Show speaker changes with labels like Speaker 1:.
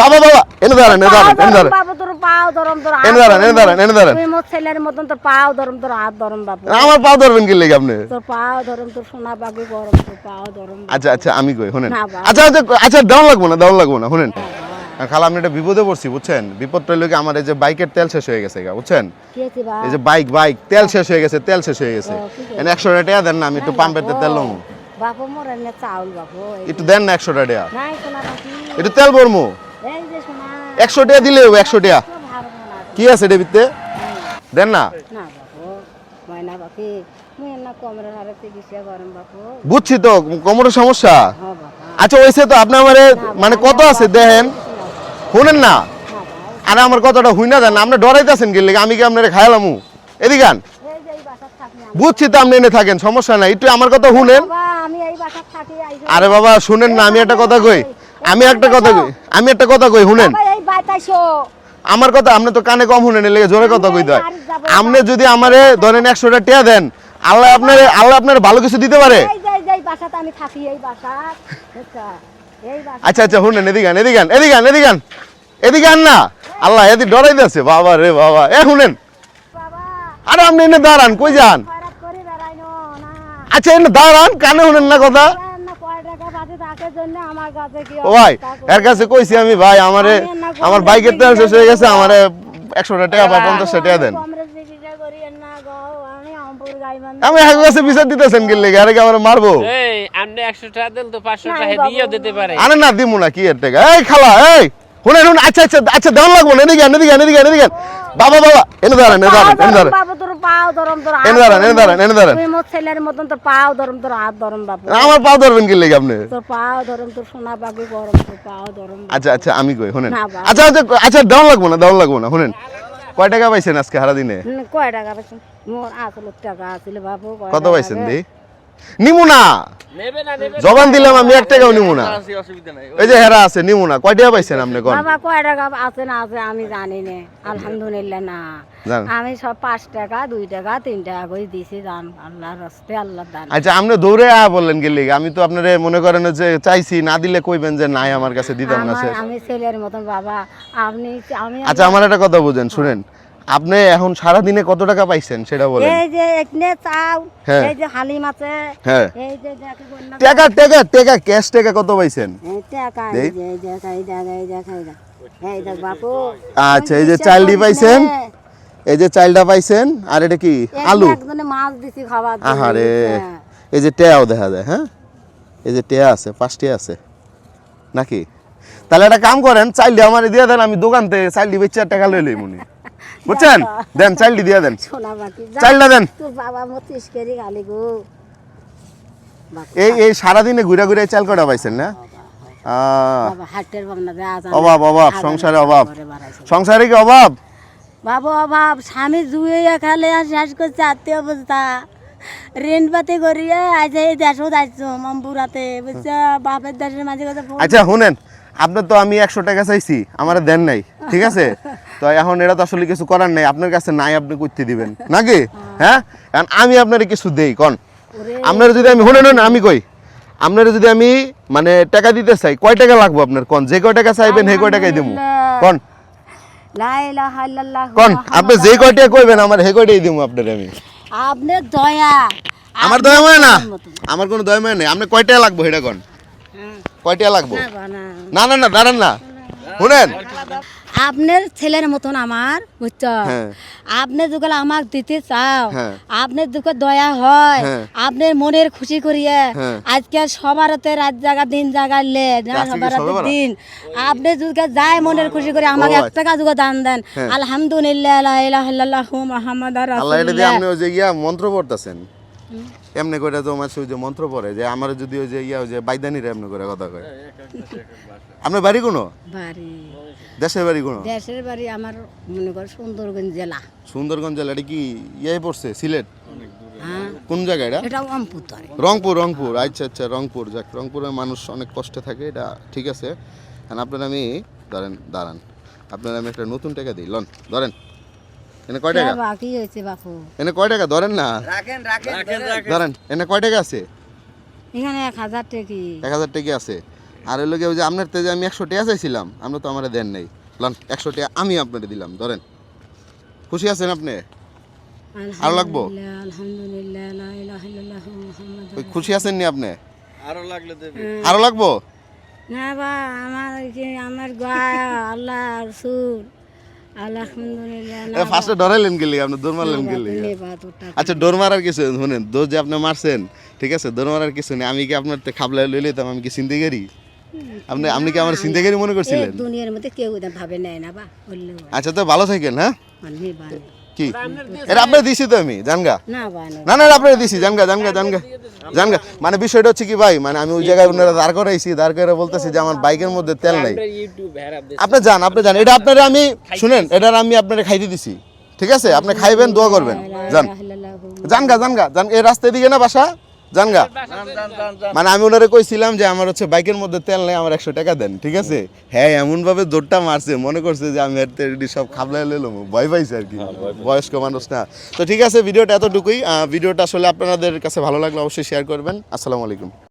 Speaker 1: বাবা বাবা এনে দাঁড়ান এনে দাঁড়ান এনে দাঁড়ান
Speaker 2: বাবু তোর পাও ধরম তোর
Speaker 1: এনে দাঁড়ান, এনে দাঁড়ান, এনে দাঁড়ান।
Speaker 2: তুই মোর ছেলের মতন তোর পাও ধরম তোর হাত ধরম বাবু।
Speaker 1: আমার পাও ধরবেন কি লেগে আপনি?
Speaker 2: তোর পাও ধরম তোর সোনা বাগি গরম তোর পাও ধরম
Speaker 1: আচ্ছা আচ্ছা আমি কই শুনেন। আচ্ছা আচ্ছা আচ্ছা দেওয়ান লাগবো না দেওয়ান লাগবো না শুনেন। খালা আমি একটা বিপদে পড়ছি বুঝছেন? বিপদটা কি আমার এই যে বাইকের তেল শেষ হয়ে গেছে বুঝছেন? এই যে বাইক বাইক তেল শেষ হয়ে গেছে তেল শেষ হয়ে গেছে। একশো টাকা দেন না আমি একটু পাম্পের তেল লম।
Speaker 2: বাপু মোর চাউল বাপু
Speaker 1: একটু দেন না একশো টাকা একটু তেল ভরমু। একশো টাকা দিলে একশো টাকা। কি আছে ডেবিতে দেন না। বুঝছি তো, কোমরের সমস্যা? আচ্ছা ওইসে তো আপনি আমারে মানে কত আছে দেখেন? শুনেন না। আরে আমার কথাটা হুই না দেন আপনি ডরাইতেছেন লেগে? আমি কি আপনারে খাইলামু? এদিকে বুঝছি তো আপনি এনে থাকেন, সমস্যা নাই। একটু আমার কথা শুনেন। আরে বাবা, শুনেন না, আমি একটা কথা কই। আমি একটা কথা কই আমি একটা কথা কই শুনেন। আমার কথা আপনি তো কানে কম শুনেন লেগে জোরে কথা কই দেয় আপনি যদি আমারে ধরেন একশোটা টিয়া দেন আল্লাহ আপনার আল্লাহ আপনার ভালো কিছু দিতে পারে। আচ্ছা আচ্ছা শুনেন এদিকে আন, এদিকে আন, এদিকে আন, এদিকে আন। এদিকে আন না। আল্লাহ এদি ডরাই ডরাইতেছে বাবা রে বাবা। এ শুনেন।
Speaker 2: বাবা।
Speaker 1: আরে আপনি এনে দাঁড়ান কই যান? আচ্ছা এনে দাঁড়ান কানে শুনেন না কথা
Speaker 2: দেন না কয় টাকা বাজে তাকে জন্য আমার কাছে কি
Speaker 1: ও ভাই। এর কাছে কইছি আমি ভাই আমারে আমার বাইকের তেল শেষ হয়ে গেছে আমারে একশোটা টাকা বা পঞ্চাশটা টাকা দেন।
Speaker 2: কমরে চিকিৎসা করি না গো আমি
Speaker 1: এক কাছে বিচার দিতেছেন কি লেগে? আরে কি আমার মারবো?
Speaker 3: এই আপনি একশো টাকা দিল তো পাঁচশো
Speaker 2: নাই
Speaker 3: টাকা
Speaker 2: বাবু,
Speaker 3: দিতে পারে।
Speaker 1: আরে না দিমু না কি এর টাকা? এই খালা এই! শুনে শুনে আচ্ছা আচ্ছা আচ্ছা দেওয়ান লাগবো না এদিকে এদিকে এদিকে এদিকে বাবা বাবা এনে দাঁড়ান এনে দাঁড়ান এনে দাঁড়ান
Speaker 2: পাও ধরম তোর হাত
Speaker 1: এনে দাঁড়ান, এনে দাঁড়ান, এনে দাঁড়ান।
Speaker 2: তুই মোর ছেলের মতন তোর পাও ধরম তোর হাত ধরম বাবু
Speaker 1: আমার পাও ধরবেন কি লেগে আপনি?
Speaker 2: তোর পাও ধরম তোর সোনা বাগি গরম তোর পাও ধরম
Speaker 1: আচ্ছা আচ্ছা আমি কই শুনেন।
Speaker 2: না,
Speaker 1: আচ্ছা আচ্ছা আচ্ছা লাগবো না লাগবো না শুনেন। কয় টাকা পাইছেন আজকে সারা দিনে
Speaker 2: কয় টাকা পাইছেন? মোর আসল টাকা আছিল বাবু
Speaker 1: কত পাইছেন দি? নিমু না
Speaker 3: নেবে না। নেবে
Speaker 1: জবান দিলাম আমি এক টাকাও নিমু না যে হেরা আছে নিমু না কয় টাকা পাইছেন আপনি কোন?
Speaker 2: বাবা কয় টাকা আছে না আছে আমি জানি না। আলহামদুলিল্লাহ না। আমি সব পাঁচ টাকা দুই টাকা তিন টাকা করে দিছি জান। আল্লাহর রাস্তে আল্লাহ দান।
Speaker 1: আচ্ছা আপনি দৌড়ে আ বললেন কি লিগে আমি তো আপনারে মনে করেন যে চাইছি না দিলে কইবেন যে নাই আমার কাছে দিতাম না
Speaker 2: আমি ছেলের মতন বাবা আপনি আমি
Speaker 1: আচ্ছা আমার একটা কথা বুঝেন শুনেন। আপনি এখন সারা দিনে কত টাকা পাইছেন সেটা বলেন।
Speaker 2: এই যে এখানে চাও
Speaker 1: হ্যাঁ।
Speaker 2: এই যে হালিম আছে
Speaker 1: হ্যাঁ।
Speaker 2: এই যে
Speaker 1: টাকা টাকা টাকা ক্যাশ টাকা কত পাইছেন?
Speaker 2: এই টাকা এই যে এই যে এই এই এই দেখ। বাপু।
Speaker 1: আচ্ছা এই যে চালডি পাইছেন? এই যে চালটা পাইছেন? আর এটা কি আলু?
Speaker 2: একজনে মাছ দিছি খাবার।
Speaker 1: আহারে।
Speaker 2: হ্যাঁ।
Speaker 1: এই যে টেয়াও দেখা যায় হ্যাঁ? এই যে টেয়া আছে পাঁচটি আছে। নাকি? তাহলে একটা কাম করেন চাইল্ডি আমার দিয়ে দেন আমি দোকান থেকে চাইল্ডি বেচে টাকা লই লই মুনি বুঝছেন? দেন চাইল্ডি দিয়ে দেন। চাইল্ডটা দেন।
Speaker 2: তোর বাবা মতিস করি গালি গো। বাপু,
Speaker 1: এই এই সারাদিনে ঘুরে ঘুরে চাল কটা পাইছেন না। অভাব অভাব সংসারে অভাব। সংসারে কি অভাব?
Speaker 2: বাবু অভাব। স্বামী জুয়ে খালে আর শেষ করছে আত্মীয় অবস্থা ঋণ পাতি করিয়ে আজ এই দেশও যাইছো মম্পুরাতে বুঝছ? বাপের দেশের মাঝে কথা
Speaker 1: আচ্ছা শুনেন আপনার তো আমি একশো টাকা চাইছি আমার দেন নাই ঠিক আছে? তো এখন এটা তো আসলে কিছু করার নাই আপনার কাছে নাই আপনি করতে দিবেন। নাকি? হ্যাঁ? কারণ আমি আপনার কিছু দেই কন। আপনার যদি আমি শুনে নেন আমি কই আপনার যদি আমি মানে টাকা দিতে চাই কয় টাকা লাগবো আপনার কোন? যে কয় টাকা চাইবেন সেই কয় টাকাই দেবো কোন? কোন আপনি যে কয় টাকা কইবেন আমার সেই কয়টাই দিব আপনার আমি।
Speaker 2: আপনি দয়া।
Speaker 1: আমার দয়া মানে না? আমার কোনো দয়া মানে নেই। আপনি কয় টাকা লাগবো সেটা কোন? কয় টাকা লাগবো?
Speaker 2: না। না।
Speaker 1: না না দাঁড়ান না শুনেন
Speaker 2: আপনার ছেলের মতন আমার বুঝছ। আপনি যখন আমাক দিতে চাও
Speaker 1: হ্যাঁ।
Speaker 2: আপনার দুঃখ দয়া হয়
Speaker 1: হ্যাঁ।
Speaker 2: আপনার মনের খুশি করিয়ে
Speaker 1: হ্যাঁ।
Speaker 2: আজকে সবারতে রাত জায়গা দিন জাগালে
Speaker 1: লে
Speaker 2: সবার
Speaker 1: সবে
Speaker 2: দিন আপনি যদি যায় মনের খুশি করে আমাকে এক টাকা যুগে দান দেন। আলহামদুলিল্লাহ
Speaker 1: আল্লাহ আপনি ওই যে মন্ত্র পড়তেছেন এমনি করে তো আমার যে মন্ত্র পড়ে যে আমার যদি ওই যে ইয়া ওই যে বাইদানির এমনি করে কথা কয়। আপনার বাড়ি কোনো?
Speaker 2: বাড়ি।
Speaker 1: দেশের বাড়ি কোনো?
Speaker 2: দেশের বাড়ি আমার মনে কর সুন্দরগঞ্জ জেলা।
Speaker 1: সুন্দরগঞ্জ জেলা এটা কি ইয়ে পড়ছে? সিলেট?
Speaker 2: হ্যাঁ।
Speaker 1: কোন জায়গা এটা?
Speaker 2: এটা অম্পুতরে
Speaker 1: রংপুর রংপুর। আচ্ছা আচ্ছা রংপুর। যাক রংপুরের মানুষ অনেক কষ্টে থাকে এটা ঠিক আছে। আপনার আমি ধরেন দাঁড়ান। আপনার আমি একটা নতুন টাকা দিই লন ধরেন। এনে কয় টাকা?
Speaker 2: বাকি হয়েছে বাপু।
Speaker 1: এনে কয় টাকা? ধরেন না।
Speaker 3: রাখেন রাখেন
Speaker 1: ধরেন। এনে কয় টাকা আছে?
Speaker 2: এখানে এক হাজার টাকি।
Speaker 1: এক হাজার টাকা আছে। আর ওই লোকে যে আপনার তেজে আমি একশো টাকা চাইছিলাম আমরা তো আমার দেন নাই। লন একশো টাকা আমি আপনাকে দিলাম ধরেন। খুশি আছেন আপনি? আরও লাগবো?
Speaker 2: আলহামদুলিল্লাহ, আলহামদুলিল্লাহ লা ইলাহা ইল্লাল্লাহ মুহাম্মাদুর
Speaker 1: খুশি আছেন নি আপনি?
Speaker 4: আরও লাগলে দেবে।
Speaker 1: আরও লাগবো?
Speaker 2: না বা আমার কি আমার গায়ে আল্লাহ রসুল। আলহামদুলিল্লাহ না
Speaker 1: ফার্স্টে ডরাইলেন গেলি আপনি দৌড় মারলেন গেলি। আচ্ছা মারার কিছু শুনেন দোষ যে আপনি মারছেন ঠিক আছে দৌড় মারার কিছু নেই আমি কি আপনার খাবলা লই লইতাম আমি কি চিন্তে করি আপনি আপনি কি আমার চিন্তে করি মনে করছিলেন?
Speaker 2: দুনিয়ার মধ্যে কেউ ভাবে নেয় না বা
Speaker 1: আচ্ছা তো ভালো থাকেন হ্যাঁ? কি? এটা আপনার দিছি তো আমি জানগা?
Speaker 2: না
Speaker 1: না। না আপনার দিছি জানগা জানগা জানগা জানগা। মানে বিষয়টা হচ্ছে কি ভাই মানে আমি ওই জায়গায় ওনারা দাঁড় করাইছি দাঁড় করে বলতেছি যে আমার বাইকের মধ্যে তেল নাই। আপনি যান আপনি যান। এটা আপনারা আমি শুনেন এটা আমি আপনারা খাইতে দিছি। ঠিক আছে? আপনি খাইবেন দোয়া করবেন। যান। জানগা জানগা জান এই রাস্তার দিকে না বাসা? জানগা? মানে আমি ওনারে কইছিলাম যে আমার হচ্ছে বাইকের মধ্যে তেল নেই আমার একশো টাকা দেন ঠিক আছে? হ্যাঁ এমন ভাবে জোরটা মারছে মনে করছে যে আমি সব খাবলাই লেলাম ভয় পাইছে আর কি। বয়স্ক মানুষ না। তো ঠিক আছে ভিডিওটা এতটুকুই। আহ, ভিডিওটা আসলে আপনাদের কাছে ভালো লাগলে অবশ্যই শেয়ার করবেন। আসসালামু আলাইকুম।